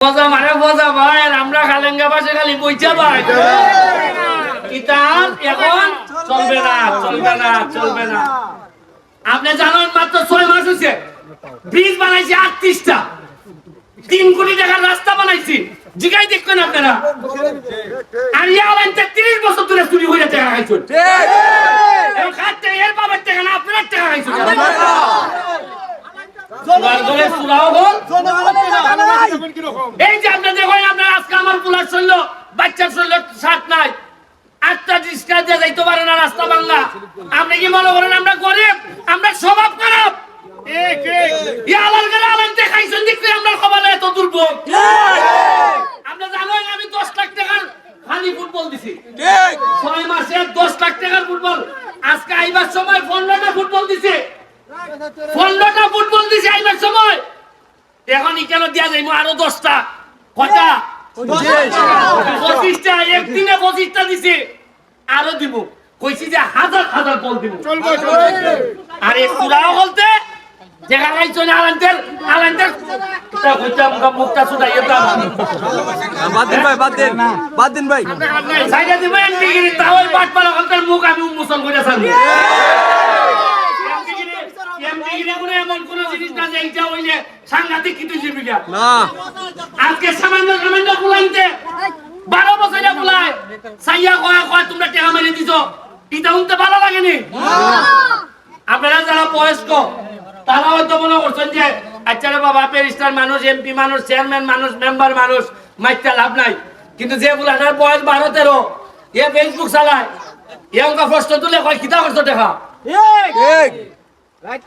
মজা মজা ভাই আর আমরা খালেঙ্গা পাশে খালি বইচা ভাই। ইতান এখন চলবে না চলবে না চলবে না। আপনি জানেন মাত্র ছয় মাস হয়েছে ব্রিজ বানাইছি আটত্রিশটা। তিন কোটি টাকার রাস্তা বানাইছি। জিগাই দেখবেন আপনারা। আর ইয়ালান তিরিশ বছর ধরে চুরি হয়ে টাকা টাকা এর বাবার টাকা না আপনার টাকা খাইছেন এই যে আপনি দেখেন আপনার আজকে আমার পোলার শৈল বাচ্চার শৈল সাত নাই। আটটা রিক্সা দিয়ে যাইতে পারে না রাস্তা বাংলা আপনি কি মনে করেন আমরা গরিব? আমরা স্বভাব খারাপ। ইয়ালার ঘরে আলেন দেখাইছেন দেখলে আমরা কপালে এত দুর্ভোগ। আপনি জানেন আমি দশ লাখ টাকার খালি ফুটবল দিছি। ছয় মাসে দশ লাখ টাকার ফুটবল। আজকে আইবার সময় পনেরোটা ফুটবল দিছে। পনেরোটা ফুটবল এখন ইকেন দিয়া যাইব আরও দশটা। কয়টা? পঁচিশটা। একদিনে পঁচিশটা দিছে। আরও দিব। কইছি যে হাজার হাজার বল দিব। আর এই সুরাও বলতে দেখা গাইছো না আলান্তের আলান্তের মুখা আমি করে কোনো এমন কোনো জিনিস না যে সাংঘাতিক কিছু জীবিকা না। আজকে সামান্য সামান্য বুলাইতে বারো বছরে বুলাই সাইয়া কয়া কয়া তোমরা টেকা মেরে দিছো। এটা উনতে ভালো লাগেনি? আপনারা যারা বয়স্ক তারা হয়তো মনে করছেন যে আচ্ছা রে বাবা পেরিস্টার মানুষ এমপি মানুষ চেয়ারম্যান মানুষ মেম্বার মানুষ মাইতে লাভ নাই। কিন্তু যে বুলাটার বয়স বারো তেরো এ ফেসবুক চালায়। এ অঙ্কা প্রশ্ন তুলে কয় কিতা করছ দেখা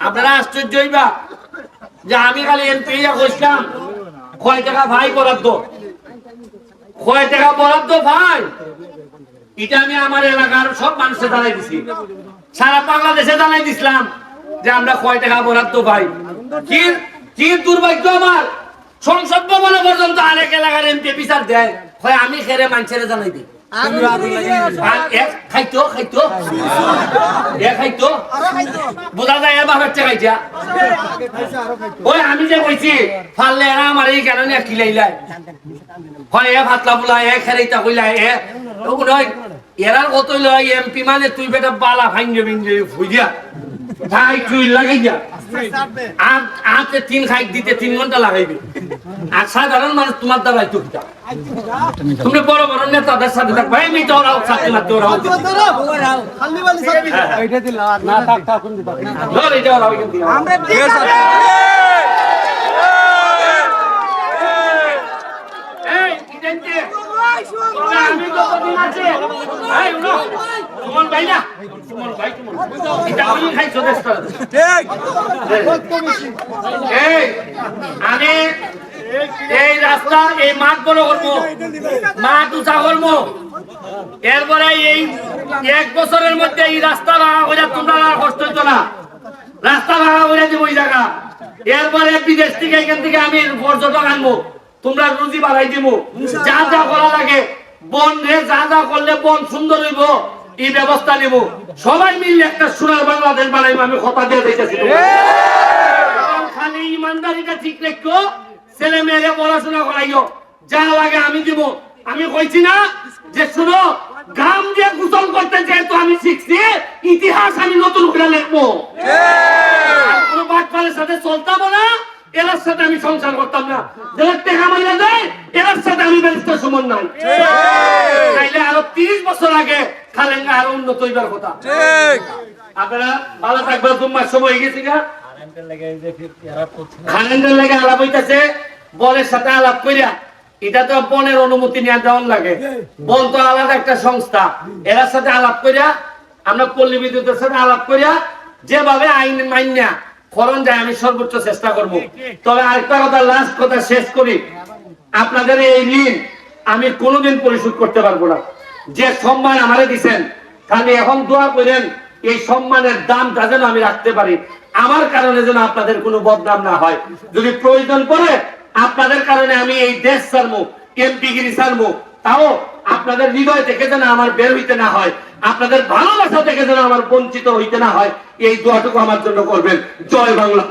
আপনারা আশ্চর্য হইবা। যে আমি খালি এমপি কইছিলাম কয় টাকা ভাই বরাদ্দ? কয় টাকা বরাদ্দ ভাই? এটা আমি আমার এলাকার সব মানুষে জানাই দিছি। সারা বাংলাদেশে জানাই দিছিলাম যে আমরা কয় টাকা বরাদ্দ ভাই। কি কি দুর্ভাগ্য আমার। সংসদ ভবনে পর্যন্ত আরেক এলাকার এমপি বিচার দেয়। হয় আমি খেরে মানুষের জানাই দিই। খাইতো খাইতো। এক খাইতো। বোঝা যায় এর বাবার চাইছা ওই আমি যে কইছি ফাললে এরা আমার এই নিয়ে খিলাইলাই হয় এ ভাতলা বুলা এ খেরাইতা কইলা এ এরার কত লয় এমপি মানে তুই বেটা বালা ভাঙ্গে ভিঙ্গে ফুইয়া ভাই তুই লাগাই আটে তিন খাই দিতে তিন ঘণ্টা লাগাইবি। আর সাধারণ মানুষ তোমার দ্বারাই তো তুমি বড় বড় নেতাদের সাথে থাকবে। আমি তো ওরাও ওরাও থেকে। আছে এই, ইদেনকে। তবে আমি যতদিন আছে, এই, উনো, সুমন ভাই না? সুমন ভাই, সুমন। এটা এই, রাস্তা এই মাঠ বড় করব মাঠ উঁচা করব এরপরে এই এক বছরের মধ্যে এই রাস্তা ভাঙা করে তোমরা কষ্ট হইতো না রাস্তা ভাঙা করে দিব ওই জায়গা এরপরে বিদেশ থেকে এখান থেকে আমি পর্যটক আনব তোমরা রুজি বাড়াই দিব যা যা করা লাগে বন রে যা যা করলে বন সুন্দর হইব এই ব্যবস্থা নিব। সবাই মিলে একটা সোনার বাংলাদেশ বানাইবো আমি কথা দিয়ে দিতেছি খালি ইমানদারিটা ঠিক রেখো ছেলে মেয়েরে পড়াশোনা করাইও। যা লাগে আমি দিব। আমি কইছি না যে শুনো গ্রাম দিয়ে গোসল করতে যেহেতু আমি শিখছি ইতিহাস আমি নতুন করে লিখব। কোনো বাটপালের সাথে চলতাম না এরার সাথে আমি সংসার করতাম না। যারা টেকা মাইনা দেয় এরার সাথে আমি ব্যারিস্টার সমান নাই। তাইলে আরও তিরিশ বছর আগে আরও উন্নত হইবার কথা। ঠিক। আপনারা ভালো থাকবেন তোমার সময় গেছে গা। লেগে আলাপ হইতাছে বনের সাথে আলাপ কইরা। এটা তো বনের অনুমতি নিয়ে দেওয়ার লাগে। বন তো আলাদা একটা সংস্থা। এর সাথে আলাপ কইরা আমরা পল্লী বিদ্যুতের সাথে আলাপ কইরা যেভাবে আইন মাইনা খরণ যায় আমি সর্বোচ্চ চেষ্টা করব। তবে আরেকটা কথা লাস্ট কথা শেষ করি। আপনাদের এই ঋণ আমি কোনোদিন পরিশোধ করতে পারব না। যে সম্মান আমারে দিছেন খালি এখন দোয়া করেন, এই সম্মানের দামটা যেন আমি রাখতে পারি। আমার কারণে যেন আপনাদের কোনো বদনাম না হয়। যদি প্রয়োজন পড়ে, আপনাদের কারণে আমি এই দেশ ছাড়বো এমপি গিরি ছাড়বো তাও আপনাদের হৃদয় থেকে যেন আমার বের হইতে না হয়, আপনাদের ভালোবাসা থেকে যেন আমার বঞ্চিত হইতে না হয়, এই দোয়াটুকু আমার জন্য করবেন। জয় বাংলা।